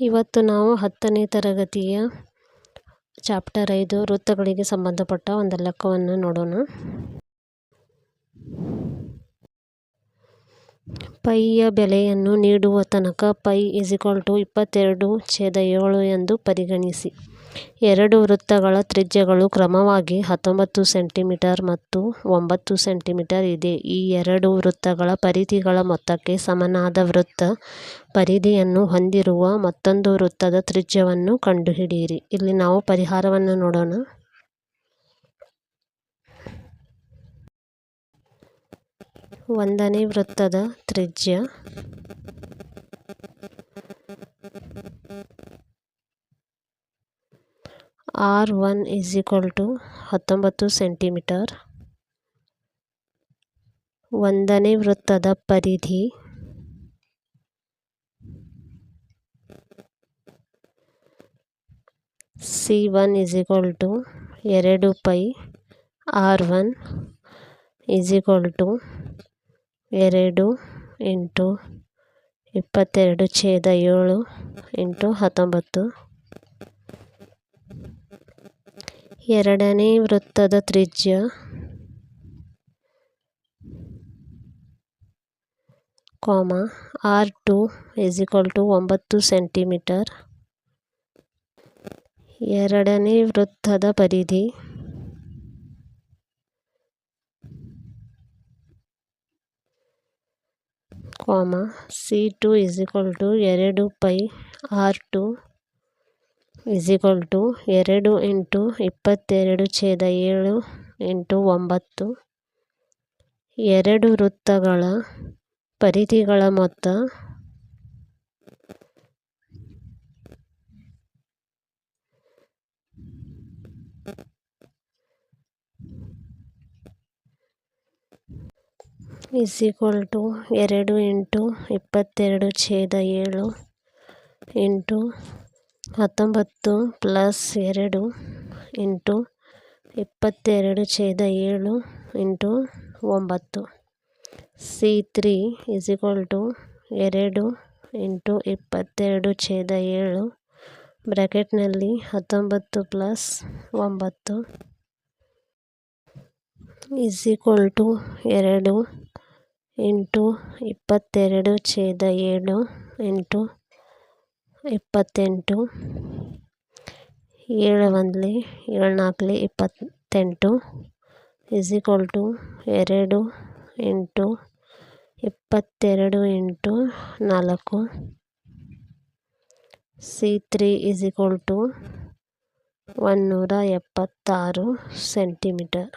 ಇವತ್ತು ನಾವು ಹತ್ತನೇ ತರಗತಿಯ ಚಾಪ್ಟರ್ ಐದು ವೃತ್ತಗಳಿಗೆ ಸಂಬಂಧಪಟ್ಟ ಒಂದು ಲೆಕ್ಕವನ್ನು ನೋಡೋಣ. ಪೈಯ ಬೆಲೆಯನ್ನು ನೀಡುವ ತನಕ ಪೈ ಇಸಿಕ್ವಲ್ ಟು ಇಪ್ಪತ್ತೆರಡು ಛೇದ ಏಳು ಎಂದು ಪರಿಗಣಿಸಿ. ಎರಡು ವೃತ್ತಗಳ ತ್ರಿಜ್ಯಗಳು ಕ್ರಮವಾಗಿ ಹತ್ತೊಂಬತ್ತು ಸೆಂಟಿಮೀಟರ್ ಮತ್ತು ಒಂಬತ್ತು ಸೆಂಟಿಮೀಟರ್ ಇದೆ. ಈ ಎರಡು ವೃತ್ತಗಳ ಪರಿಧಿಗಳ ಮೊತ್ತಕ್ಕೆ ಸಮನಾದ ವೃತ್ತ ಪರಿಧಿಯನ್ನು ಹೊಂದಿರುವ ಮತ್ತೊಂದು ವೃತ್ತದ ತ್ರಿಜ್ಯವನ್ನು ಕಂಡುಹಿಡಿಯಿರಿ. ಇಲ್ಲಿ ನಾವು ಪರಿಹಾರವನ್ನು ನೋಡೋಣ. ಒಂದನೇ ವೃತ್ತದ ತ್ರಿಜ್ಯ R one is equal to ಹತ್ತೊಂಬತ್ತು ಸೆಂಟಿಮೀಟರ್ ಒಂದನೇ ವೃತ್ತದ ಪರಿಧಿ. C one is equal to ಎರಡು pi R one is equal to ಎರಡು ಇಂಟು ಇಪ್ಪತ್ತೆರಡು ಛೇದ ಏಳು ಇಂಟು ಹತ್ತೊಂಬತ್ತು. ಎರಡನೇ ವೃತ್ತದ ತ್ರಿಜ್ಯ. Comma, R two is equal to ಒಂಬತ್ತು ಸೆಂಟಿಮೀಟರ್. ಎರಡನೇ ವೃತ್ತದ ಪರಿಧಿ. Comma, C two is equal to ಎರಡು pi R two is equal to ಎರಡು ಇಂಟು ಇಪ್ಪತ್ತೆರಡು ಛೇದ ಏಳು ಇಂಟು ಒಂಬತ್ತು. ಎರಡು ವೃತ್ತಗಳ ಪರಿಧಿಗಳ ಮೊತ್ತ ಈಕ್ವಲ್ ಎರಡು ಇಂಟು ಇಪ್ಪತ್ತೆರಡು ಛೇದ ಏಳು ಇಂಟು ಹತ್ತೊಂಬತ್ತು ಪ್ಲಸ್ ಎರಡು ಇಂಟು ಇಪ್ಪತ್ತೆರಡು ಛೇದ ಏಳು ಇಂಟು ಒಂಬತ್ತು. ಸಿ ತ್ರೀ ಇಸ್ ಟು ಎರಡು ಇಂಟು ಇಪ್ಪತ್ತೆರಡು ಛೇದ ಏಳು ಬ್ರ್ಯಾಕೆಟ್ನಲ್ಲಿ ಹತ್ತೊಂಬತ್ತು ಪ್ಲಸ್ ಒಂಬತ್ತು ಇಸ್ ಟು ಎರಡು ಇಂಟು ಇಪ್ಪತ್ತೆರಡು ಛೇದ ಏಳು ಇಂಟು ಇಪ್ಪತ್ತೆಂಟು, ಏಳು ಒಂದ್ಲಿ, ಏಳು ನಾಲ್ಕಲಿ ಇಪ್ಪತ್ತೆಂಟು ಇಸ್ ಈಕ್ವಲ್ ಟು ಎರಡು ಎಂಟು ಇಪ್ಪತ್ತೆರಡು ಎಂಟು ನಾಲ್ಕು. C three is equal to ಒನ್ನೂರ ಎಪ್ಪತ್ತಾರು ಸೆಂಟಿಮೀಟರ್.